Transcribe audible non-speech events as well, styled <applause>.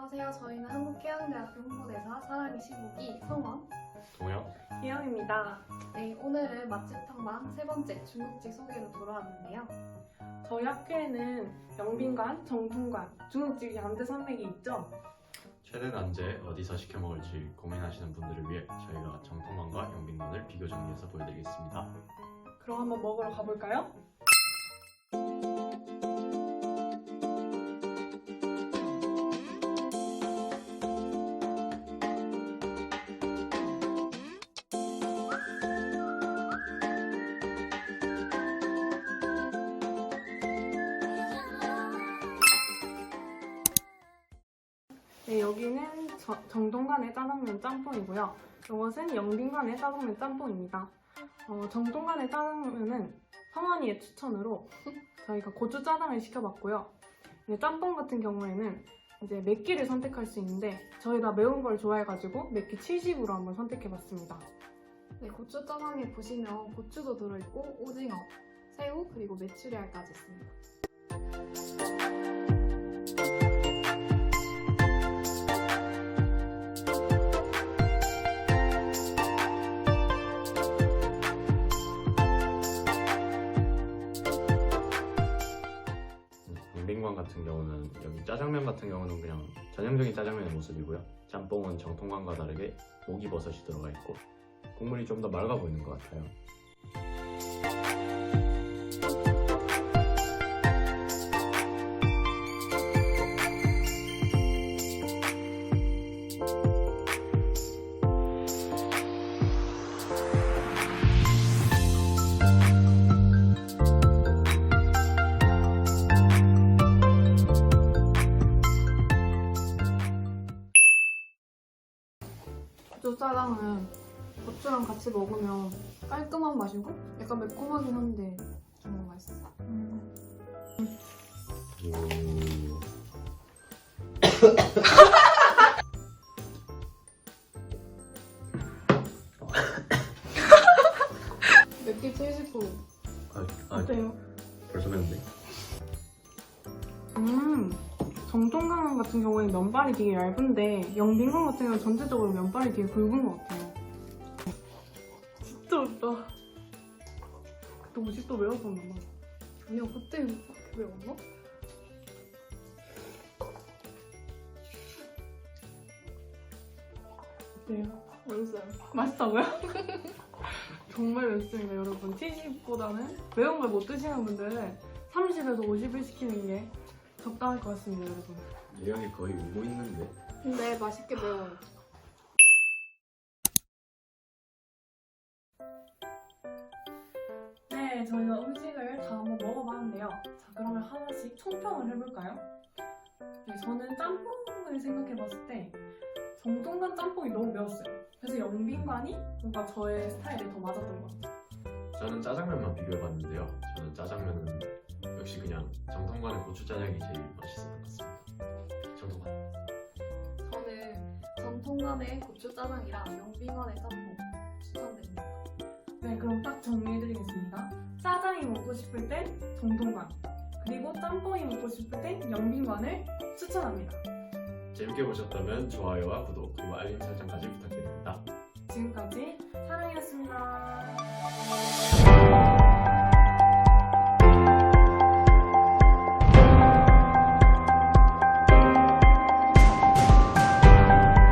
안녕하세요. 저희는 한국해양대학교 홍보대사 사랑의 15기 성원. 동영? 희영입니다. 네, 오늘은 맛집 탐방 세 번째 중국집 소개로 돌아왔는데요. 저희 학교에는 영빈관, 정통관, 중국집 양대 산맥이 있죠. 최대 난제 어디서 시켜 먹을지 고민하시는 분들을 위해 저희가 정통관과 영빈관을 비교 정리해서 보여드리겠습니다. 그럼 한번 먹으러 가볼까요? 네, 여기는 저- 정동관의 짜장면 짬뽕이고요. 이것은 영빈관의 짜장면 짬뽕입니다. 어, 정동관의 짜장면은 성원이의 추천으로 <laughs> 저희가 고추 짜장을 시켜봤고요. 짬뽕 같은 경우에는 이제 맵기를 선택할 수 있는데 저희가 매운 걸 좋아해가지고 맵기 70으로 한번 선택해봤습니다. 네, 고추 짜장에 보시면 고추도 들어있고 오징어, 새우 그리고 메추리알까지 있습니다. 영빈관 같은 경우는 여기 짜장면 같은 경우는 그냥 전형적인 짜장면의 모습이고요. 짬뽕은 정통관과 다르게 목이 버섯이 들어가 있고 국물이 좀 더 맑아 보이는 것 같아요. 고추 짜장은 고추랑 같이 먹으면 깔끔한 맛이고 약간 매콤하긴 한데 정말 맛있어. 오. 맵기 70%. 아, 아, 어때요? 벌써 매운데? 음, 정통관 같은 경우에는 면발이 되게 얇은데 영빈관 같은 경우는 전체적으로 면발이 되게 굵은 것 같아요. 진짜 맵다. 그때 음식 또 매웠었나 봐. 아니야, 그때 그렇게 매웠나? 어때요? 맛있어요. 맛있다고요? <laughs> 정말 맵습니다, 여러분. 70보다는 매운 걸 못 드시는 분들은 30에서 50을 시키는 게 적당할 것 같습니다, 여러분. 예영이 거의 울고 있는데 근데 맛있게 매워요. 네, 저희가 음식을 다 한번 먹어봤는데요. 자, 그러면 하나씩 총평을 해볼까요? 네, 저는 짬뽕을 생각해봤을 때 정통관 짬뽕이 너무 매웠어요. 그래서 영빈관이 뭔가 저의 스타일에 더 맞았던 것 같아요. 저는 짜장면만 비교해봤는데요. 그냥 정통관의 고추짜장이 제일 맛있었던 것 같습니다. 정통관. 저는 전통관의 고추짜장이랑 영빈관의 짬뽕 추천드립니다. 네, 그럼 딱 정리해드리겠습니다. 짜장이 먹고 싶을 땐 정통관, 그리고 짬뽕이 먹고 싶을 땐 영빈관을 추천합니다. 재밌게 보셨다면 좋아요와 구독 그리고 알림 설정까지 부탁드립니다. 지금까지 사랑이었습니다.